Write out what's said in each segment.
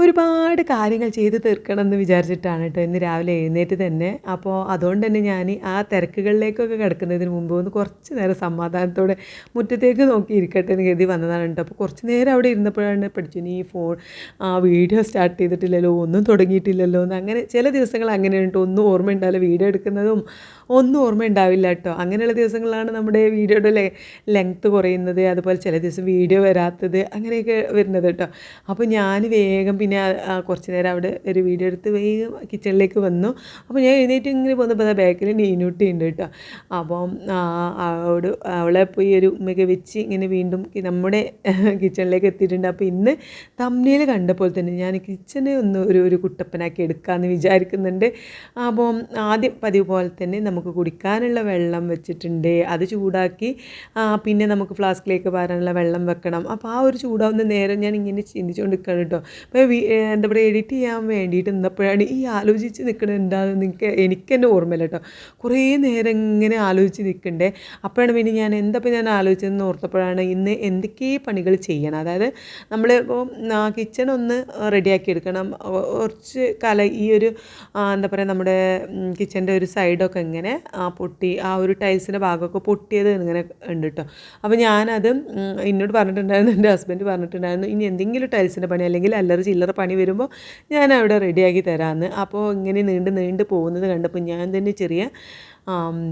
ഒരുപാട് കാര്യങ്ങൾ ചെയ്ത് തീർക്കണം എന്ന് വിചാരിച്ചിട്ടാണ് കേട്ടോ ഇന്ന് രാവിലെ എഴുന്നേറ്റ് തന്നെ. അപ്പോൾ അതുകൊണ്ട് തന്നെ ഞാൻ ആ തിരക്കുകളിലേക്കൊക്കെ കിടക്കുന്നതിന് മുമ്പ് ഒന്ന് കുറച്ച് നേരം സമാധാനത്തോടെ മുറ്റത്തേക്ക് നോക്കി ഇരിക്കട്ടെ എന്ന് കരുതി വന്നതാണ് കേട്ടോ അപ്പോൾ കുറച്ച് നേരം അവിടെ ഇരുന്നപ്പോഴാണ് പഠിച്ചു. നീ ഫോൺ ആ വീഡിയോ സ്റ്റാർട്ട് ചെയ്തിട്ടില്ലല്ലോ ഒന്നും തുടങ്ങിയിട്ടില്ലല്ലോ എന്ന് അങ്ങനെ ചില ദിവസങ്ങൾ അങ്ങനെ കേട്ടോ ഒന്നും ഓർമ്മ ഉണ്ടാവില്ല വീഡിയോ എടുക്കുന്നതും ഒന്നും ഓർമ്മ ഉണ്ടാവില്ല കേട്ടോ അങ്ങനെയുള്ള ദിവസങ്ങളാണ് നമ്മുടെ വീഡിയോയുടെ ലെ ലെങ്ത്ത് കുറയുന്നത്. അതുപോലെ ചില ദിവസം വീഡിയോ വരാത്തത് അങ്ങനെയൊക്കെ വരുന്നത് കേട്ടോ അപ്പോൾ ഞാൻ വേഗം പിന്നെ കുറച്ച് നേരം അവിടെ ഒരു വീഡിയോ എടുത്ത് വേഗം കിച്ചണിലേക്ക് വന്നു. അപ്പോൾ ഞാൻ എഴുന്നേറ്റ് ഇങ്ങനെ പോകുന്നപ്പോൾ ബാക്കിൽ നീനൂട്ടി ഉണ്ട് കേട്ടോ. അപ്പം അവിടെ അവളെ പോയി ഒരു ഉമ്മയ്ക്ക് വെച്ച് ഇങ്ങനെ വീണ്ടും നമ്മുടെ കിച്ചണിലേക്ക് എത്തിയിട്ടുണ്ട്. അപ്പോൾ ഇന്ന് തമ്മിൽ കണ്ടപ്പോൾ തന്നെ ഞാൻ കിച്ചനെ ഒന്ന് ഒരു ഒരു കുട്ടപ്പനാക്കി എടുക്കാമെന്ന് വിചാരിക്കുന്നുണ്ട്. അപ്പം ആദ്യം പതിവ് പോലെ തന്നെ നമുക്ക് കുടിക്കാനുള്ള വെള്ളം വെച്ചിട്ടുണ്ട്. അത് ചൂടാക്കി പിന്നെ നമുക്ക് ഫ്ലാസ്കിലേക്ക് പാരാനുള്ള വെള്ളം വെക്കണം. അപ്പോൾ ആ ഒരു ചൂടാവുന്ന നേരം ഞാൻ ഇങ്ങനെ ചിന്തിച്ചുകൊണ്ട് നിൽക്കുകയാണ് കേട്ടോ. അപ്പോൾ എന്താ പറയുക എഡിറ്റ് ചെയ്യാൻ വേണ്ടിയിട്ട് നിന്നപ്പോഴാണ് ഈ ആലോചിച്ച് നിൽക്കുന്നത് എന്താണെന്ന് എനിക്ക് എനിക്ക് തന്നെ ഓർമ്മയില്ല കേട്ടോ. കുറേ നേരം ഇങ്ങനെ ആലോചിച്ച് നിൽക്കണ്ടേ അപ്പോഴാണ് പിന്നെ ഞാൻ എന്തപ്പോൾ ഞാൻ ആലോചിച്ചതെന്ന് ഓർത്തപ്പോഴാണ് ഇന്ന് എന്തൊക്കെ പണികൾ ചെയ്യണം. അതായത് നമ്മൾ ഇപ്പോൾ കിച്ചൺ ഒന്ന് റെഡിയാക്കി എടുക്കണം. കുറച്ച് കല ഈ ഒരു എന്താ പറയുക നമ്മുടെ കിച്ചന്റെ ഒരു സൈഡൊക്കെ ഇങ്ങനെ പൊട്ടി ആ ഒരു ടൈൽസിന്റെ ഭാഗമൊക്കെ പൊട്ടിയത് ഇങ്ങനെ ഉണ്ട് കേട്ടോ. അപ്പോൾ ഞാനത് എന്നോട് പറഞ്ഞിട്ടുണ്ടായിരുന്നു എന്റെ ഹസ്ബൻഡ് പറഞ്ഞിട്ടുണ്ടായിരുന്നു ഇനി എന്തെങ്കിലും ടൈൽസിന്റെ പണി അല്ലെങ്കിൽ അല്ലറ ചില്ലറ പണി വരുമ്പോൾ ഞാൻ അവിടെ റെഡിയാക്കി തരാമെന്ന് അപ്പോൾ ഇങ്ങനെ നീണ്ട് നീണ്ട് പോകുന്നത് കണ്ടപ്പോൾ ഞാൻ തന്നെ ചെറിയ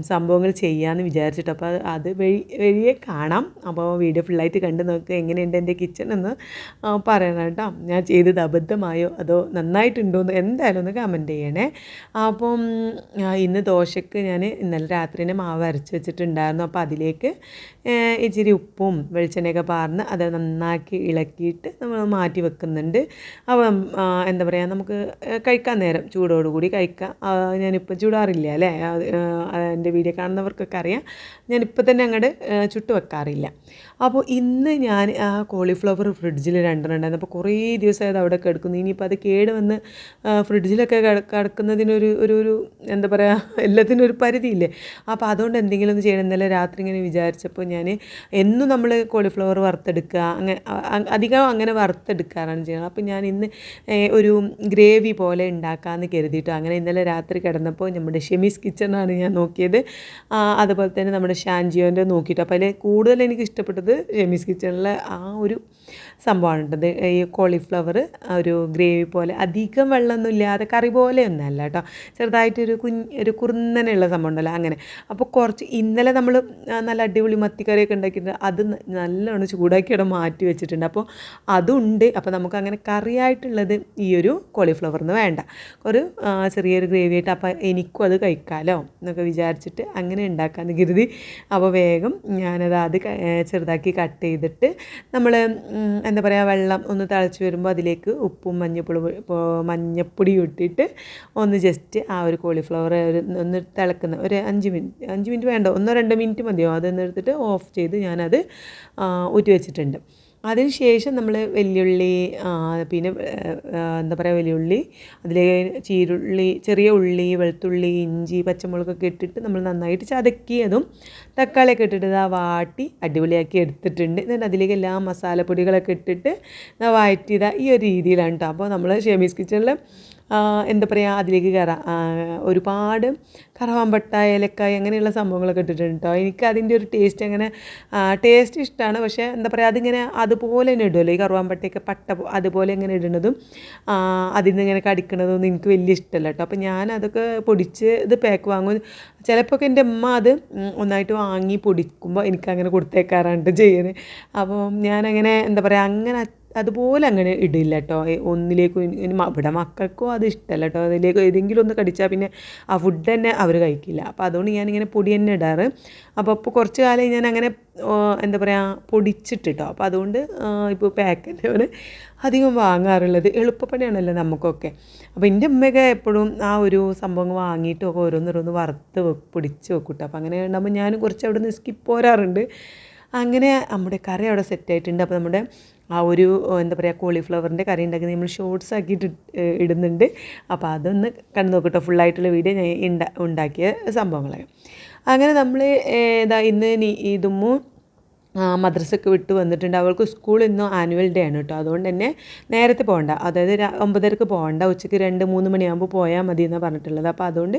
സംഭവങ്ങൾ ചെയ്യാമെന്ന് വിചാരിച്ചിട്ട്. അപ്പോൾ അത് വഴി വഴിയെ കാണാം. അപ്പോൾ വീഡിയോ ഫുള്ളായിട്ട് കണ്ട് നോക്കുക എങ്ങനെയുണ്ട് എന്റെ കിച്ചൺ എന്ന് പറയണം കേട്ടോ. ഞാൻ ചെയ്തത് അബദ്ധമായോ അതോ നന്നായിട്ടുണ്ടോ എന്ന് എന്തായാലും ഒന്ന് കമന്റ് ചെയ്യണേ. അപ്പം ഇന്ന് ദോശയ്ക്ക് ഞാൻ ഇന്നലെ രാത്രി തന്നെ മാവ് അരച്ച് വെച്ചിട്ടുണ്ടായിരുന്നു. അപ്പോൾ അതിലേക്ക് ഇച്ചിരി ഉപ്പും വെളിച്ചെണ്ണയൊക്കെ പാർന്ന് അത് നന്നാക്കി ഇളക്കിയിട്ട് നമ്മൾ മാറ്റി വെക്കുന്നുണ്ട്. അപ്പം എന്താ പറയുക നമുക്ക് കഴിക്കാൻ നേരം ചൂടോടുകൂടി കഴിക്കാം. ഞാനിപ്പോൾ ചൂടാറില്ല അല്ലേ? എന്റെ വീഡിയോ കാണുന്നവർക്കൊക്കെ അറിയാം. ഞാൻ ഞാനിപ്പോൾ തന്നെ അങ്ങോട്ട് ചുട്ട് വെക്കാറില്ല അപ്പോൾ ഇന്ന് ഞാൻ ആ കോളിഫ്ലവർ ഫ്രിഡ്ജിൽ രണ്ടെണ്ണം ഉണ്ടായിരുന്നു അപ്പോൾ കുറേ ദിവസമായത് അവിടെ കിടക്കുന്നു. ഇനിയിപ്പോൾ അത് കേട് വന്ന് ഫ്രിഡ്ജിലൊക്കെ കിടക്കുന്നതിനൊരു ഒരു ഒരു എന്താ പറയുക എല്ലാത്തിനും ഒരു പരിധിയില്ലേ? അപ്പോൾ അതുകൊണ്ട് എന്തെങ്കിലും ഒന്ന് ചെയ്യണം. ഇന്നലെ രാത്രി ഇങ്ങനെ വിചാരിച്ചപ്പോൾ ഞാൻ എന്നും നമ്മൾ കോളിഫ്ലവർ വറുത്തെടുക്കുക അങ്ങനെ അധികം അങ്ങനെ വറുത്തെടുക്കാറാണ് ചെയ്യുന്നത് അപ്പോൾ ഞാൻ ഇന്ന് ഒരു ഗ്രേവി പോലെ ഉണ്ടാക്കാമെന്ന് കരുതിയിട്ട്. അങ്ങനെ ഇന്നലെ രാത്രി കിടന്നപ്പോൾ നമ്മുടെ ഷെമീസ് കിച്ചണാണ് ഞാൻ നോക്കിയത്. അതുപോലെ തന്നെ നമ്മുടെ ഷാൻജിയോന്റെ നോക്കിയിട്ട്. അപ്പോൾ അതിൽ കൂടുതൽ എനിക്ക് ഇഷ്ടപ്പെട്ടത് ഷെമീസ് കിച്ചണിലെ ആ ഒരു സംഭവമാണ് കേട്ടത് ഈ കോളിഫ്ലവർ ഒരു ഗ്രേവി പോലെ അധികം വെള്ളമൊന്നും ഇല്ലാതെ കറി പോലെ ഒന്നല്ല കേട്ടോ. ചെറുതായിട്ടൊരു കുഞ്ഞ് ഒരു കുറുന്നനെയുള്ള സംഭവം ഉണ്ടല്ലോ അങ്ങനെ. അപ്പോൾ കുറച്ച് ഇന്നലെ നമ്മൾ നല്ല അടിപൊളി മത്തിക്കറിയൊക്കെ ഉണ്ടാക്കിയിട്ടുണ്ട്. അത് നല്ലവണ്ണം ചൂടാക്കി അവിടെ മാറ്റി വെച്ചിട്ടുണ്ട്. അപ്പോൾ അതുണ്ട്. അപ്പോൾ നമുക്ക് അങ്ങനെ കറിയായിട്ടുള്ളത് ഈ ഒരു കോളിഫ്ലവറിന് വേണ്ട. ഒരു ചെറിയൊരു ഗ്രേവി ആയിട്ട് അപ്പോൾ എനിക്കും അത് കഴിക്കാമല്ലോ എന്നൊക്കെ വിചാരിച്ചിട്ട് അങ്ങനെ ഉണ്ടാക്കാമെന്ന് കരുതി. അപ്പോൾ വേഗം ഞാനത് അത് ചെറുതാക്കി കട്ട് ചെയ്തിട്ട് നമ്മൾ എന്താ പറയുക വെള്ളം ഒന്ന് തിളച്ച് വരുമ്പോൾ അതിലേക്ക് ഉപ്പും മഞ്ഞപ്പൊടി മഞ്ഞപ്പൊടി ഇട്ടിട്ട് ഒന്ന് ജസ്റ്റ് ആ ഒരു കോളിഫ്ലവർ ഒരു ഒന്ന് തിളക്കുന്ന ഒരു അഞ്ച് മിനിറ്റ് അഞ്ച് മിനിറ്റ് വേണ്ട ഒന്നോ രണ്ടോ മിനിറ്റ് മതിയോ? അതൊന്ന് എടുത്തിട്ട് ഓഫ് ചെയ്ത് ഞാനത് ഊറ്റി വെച്ചിട്ടുണ്ട്. അതിന് ശേഷം നമ്മൾ വെല്ലുള്ളി പിന്നെ എന്താ പറയുക വെല്ലുള്ളി അതിലേക്ക് ചീരുള്ളി ചെറിയ ഉള്ളി വെളുത്തുള്ളി ഇഞ്ചി പച്ചമുളകൊക്കെ ഇട്ടിട്ട് നമ്മൾ നന്നായിട്ട് ചതക്കിയതും തക്കാളിയൊക്കെ ഇട്ടിട്ട് ഇതാ വാട്ടി അടിപൊളിയാക്കി എടുത്തിട്ടുണ്ട്. എന്നിട്ട് അതിലേക്ക് എല്ലാ മസാലപ്പൊടികളൊക്കെ ഇട്ടിട്ട് ഇതാ ഈ ഒരു രീതിയിലാണ് കേട്ടോ അപ്പോൾ നമ്മൾ ഷെമീസ് കിച്ചണിൽ എന്താ പറയുക അതിലേക്ക് കയറാം. ഒരുപാട് കറവാമ്പട്ട ഏലക്കായ അങ്ങനെയുള്ള സംഭവങ്ങളൊക്കെ ഇട്ടിട്ടുണ്ട് കേട്ടോ എനിക്ക് അതിന്റെ ഒരു ടേസ്റ്റ് അങ്ങനെ ടേസ്റ്റ് ഇഷ്ടമാണ് പക്ഷേ എന്താ പറയുക അതിങ്ങനെ അതുപോലെ തന്നെ ഇടുമല്ലോ ഈ കറുവാമ്പട്ടയൊക്കെ പട്ട അതുപോലെ ഇങ്ങനെ ഇടുന്നതും അതിൽ നിന്ന് ഇങ്ങനെ കടിക്കണതൊന്നും എനിക്ക് വലിയ ഇഷ്ടമല്ല കേട്ടോ അപ്പോൾ ഞാൻ അതൊക്കെ പൊടിച്ച് ഇത് പാക്ക് വാങ്ങും. ചിലപ്പോൾ എന്റെ അമ്മ അത് ഒന്നായിട്ട് വാങ്ങി പൊടിക്കുമ്പോൾ എനിക്കങ്ങനെ കൊടുത്തേക്കാറാണ് ചെയ്യുന്നത് അപ്പോൾ ഞാനങ്ങനെ എന്താ പറയുക അങ്ങനെ അതുപോലെ അങ്ങനെ ഇടില്ല കേട്ടോ ഒന്നിലേക്കും ഇവിടെ മക്കൾക്കും അത് ഇഷ്ടമല്ല കേട്ടോ അതിലേക്ക് ഏതെങ്കിലും ഒന്ന് കടിച്ചാൽ പിന്നെ ആ ഫുഡ് തന്നെ അവർ കഴിക്കില്ല. അപ്പോൾ അതുകൊണ്ട് ഞാനിങ്ങനെ പൊടി തന്നെ ഇടാറ്. അപ്പോൾ ഇപ്പോൾ കുറച്ച് കാലം ഞാൻ അങ്ങനെ എന്താ പറയുക പൊടിച്ചിട്ട് കേട്ടോ അപ്പോൾ അതുകൊണ്ട് ഇപ്പോൾ പാക്കറ്റ് അധികം വാങ്ങാറുള്ളത്. എളുപ്പപ്പണിയാണല്ലോ നമുക്കൊക്കെ. അപ്പോൾ എന്റെ ഉമ്മയൊക്കെ എപ്പോഴും ആ ഒരു സംഭവം വാങ്ങിയിട്ടൊക്കെ ഓരോന്നോരോന്ന് വറുത്ത് പൊടിച്ച് വെക്കും കേട്ടോ അപ്പോൾ അങ്ങനെ ഉണ്ടാകുമ്പോൾ ഞാൻ കുറച്ച് അവിടെ നിന്ന് സ്കിപ്പ് പോരാറുണ്ട്. അങ്ങനെ നമ്മുടെ കറി അവിടെ സെറ്റ് ആയിട്ടുണ്ട്. അപ്പോൾ നമ്മുടെ ആ ഒരു എന്താ പറയുക കോളിഫ്ലവറിന്റെ കറി ഉണ്ടാക്കി നമ്മൾ ഷോർട്സ് ആക്കിയിട്ട് ഇടുന്നുണ്ട്. അപ്പോൾ അതൊന്ന് കണ്ടു നോക്കട്ടോ. ഫുള്ളായിട്ടുള്ള വീഡിയോ ഞാൻ ഉണ്ടാ ഉണ്ടാക്കിയ സംഭവങ്ങളൊക്കെ. അങ്ങനെ നമ്മൾ ഇതാ ഇന്ന് നീ ഇതുമ്മു മദ്രസയൊക്കെ വിട്ട് വന്നിട്ടുണ്ട്. അവൾക്ക് സ്കൂളിൽ ഇന്നും ആനുവൽ ഡേ ആണ് കേട്ടോ അതുകൊണ്ട് തന്നെ നേരത്തെ പോകണ്ട. അതായത് ഒമ്പതരക്ക് പോകണ്ട. ഉച്ചയ്ക്ക് രണ്ട് മൂന്ന് മണിയാകുമ്പോൾ പോയാൽ മതി എന്നാണ് പറഞ്ഞിട്ടുള്ളത്. അപ്പോൾ അതുകൊണ്ട്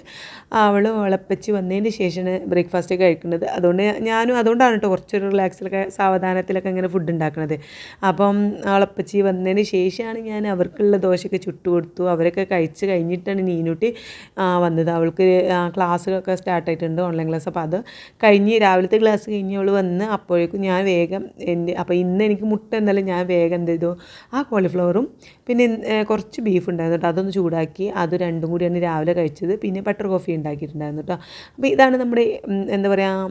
അവൾ വിളപ്പിച്ച് വന്നതിന് ശേഷമാണ് ബ്രേക്ക്ഫാസ്റ്റ് കഴിക്കുന്നത്. അതുകൊണ്ട് ഞാനും അതുകൊണ്ടാണ് കേട്ടോ കുറച്ചൊരു റിലാക്സിലൊക്കെ സാവധാനത്തിലൊക്കെ ഇങ്ങനെ ഫുഡ് ഉണ്ടാക്കുന്നത് അപ്പം വിളപ്പിച്ച് വന്നതിന് ശേഷമാണ് ഞാൻ അവർക്കുള്ള ദോശയൊക്കെ ചുട്ടു കൊടുത്തു. അവരൊക്കെ കഴിച്ച് കഴിഞ്ഞിട്ടാണ് നീനൂട്ടി വന്നത്. അവൾക്ക് ക്ലാസ്സുകളൊക്കെ സ്റ്റാർട്ടായിട്ടുണ്ട് ഓൺലൈൻ ക്ലാസ് അപ്പോൾ അത് കഴിഞ്ഞ് രാവിലത്തെ ക്ലാസ് കഴിഞ്ഞ് അവൾ വന്ന് അപ്പോഴേക്കും ഞാൻ വേഗം എന്റെ അപ്പോൾ ഇന്ന് എനിക്ക് മുട്ട എന്തായാലും ഞാൻ വേഗം എന്ത് ചെയ്തു? ആ കോളിഫ്ലവറും പിന്നെ കുറച്ച് ബീഫ് ഉണ്ടായിരുന്നു കേട്ടോ. അതൊന്ന് ചൂടാക്കി അത് രണ്ടും കൂടിയാണ് രാവിലെ കഴിച്ചത്. പിന്നെ ബട്ടർ കോഫി ഉണ്ടാക്കിയിട്ടുണ്ടായിരുന്നു കേട്ടോ. അപ്പോൾ ഇതാണ് നമ്മുടെ എന്താ പറയുക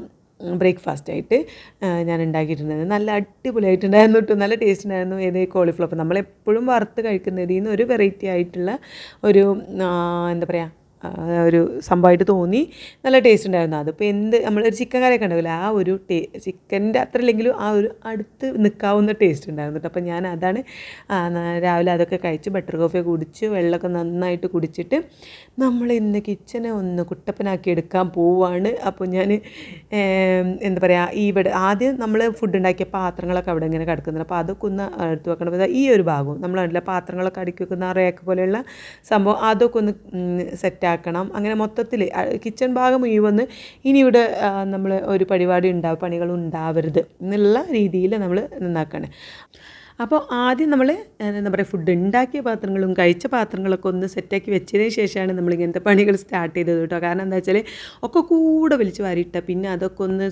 ബ്രേക്ക്ഫാസ്റ്റ് ആയിട്ട് ഞാൻ ഉണ്ടാക്കിയിട്ടുണ്ടായിരുന്നു നല്ല അടിപൊളിയായിട്ടുണ്ടായിരുന്നു കേട്ടോ. നല്ല ടേസ്റ്റ് ഉണ്ടായിരുന്നു ഏത് കോളിഫ്ലവർ നമ്മളെപ്പോഴും വറുത്ത് കഴിക്കുന്നതിൽ നിന്ന് ഒരു വെറൈറ്റി ആയിട്ടുള്ള ഒരു എന്താ പറയുക ഒരു സംഭവമായിട്ട് തോന്നി. നല്ല ടേസ്റ്റ് ഉണ്ടായിരുന്നു അതിപ്പോൾ എന്ത് നമ്മൾ ഒരു ചിക്കൻ കറിയൊക്കെ ഉണ്ടാവില്ല ആ ഒരു ടേ ചിക്കന്റെ അത്ര ഇല്ലെങ്കിലും ആ ഒരു അടുത്ത് നിൽക്കാവുന്ന ടേസ്റ്റ് ഉണ്ടായിരുന്നു കേട്ടോ. അപ്പോൾ ഞാൻ അതാണ് രാവിലെ അതൊക്കെ കഴിച്ച് ബട്ടർ കോഫി കുടിച്ച് വെള്ളമൊക്കെ നന്നായിട്ട് കുടിച്ചിട്ട് നമ്മൾ ഇന്ന് കിച്ചനെ ഒന്ന് കുട്ടപ്പനാക്കി എടുക്കാൻ പോവാണ്. അപ്പോൾ ഞാൻ എന്താ പറയുക ഇവിടെ ആദ്യം നമ്മൾ ഫുഡ് ഉണ്ടാക്കിയ പാത്രങ്ങളൊക്കെ അവിടെ ഇങ്ങനെ കിടക്കുന്നുണ്ട്. അപ്പോൾ അതൊക്കെ ഒന്ന് എടുത്ത് വെക്കണം. ഈ ഒരു ഭാഗവും നമ്മൾ പാത്രങ്ങളൊക്കെ അടുക്കി വെക്കുന്ന ആ റേക്ക് പോലെയുള്ള സംഭവം അതൊക്കെ ഒന്ന് സെറ്റാക്കണം അങ്ങനെ മൊത്തത്തിൽ കിച്ചൺ ഭാഗം മുഴുവന്ന് ഇനി ഇവിടെ നമ്മൾ ഒരു പരിപാടി ഉണ്ടാവും പണികൾ ഉണ്ടാവരുത് എന്നുള്ള രീതിയിൽ നമ്മൾ നന്നാക്കണം. അപ്പോൾ ആദ്യം നമ്മൾ എന്താ പറയുക ഫുഡ് ഉണ്ടാക്കിയ പാത്രങ്ങളും കഴിച്ച പാത്രങ്ങളൊക്കെ ഒന്ന് സെറ്റാക്കി വെച്ചതിന് ശേഷമാണ് നമ്മൾ ഇങ്ങനത്തെ പണികൾ സ്റ്റാർട്ട് ചെയ്തത് കേട്ടോ കാരണം എന്താ വെച്ചാൽ ഒക്കെ കൂടെ വലിച്ച് വാരിയിട്ട പിന്നെ അതൊക്കെ ഒന്ന്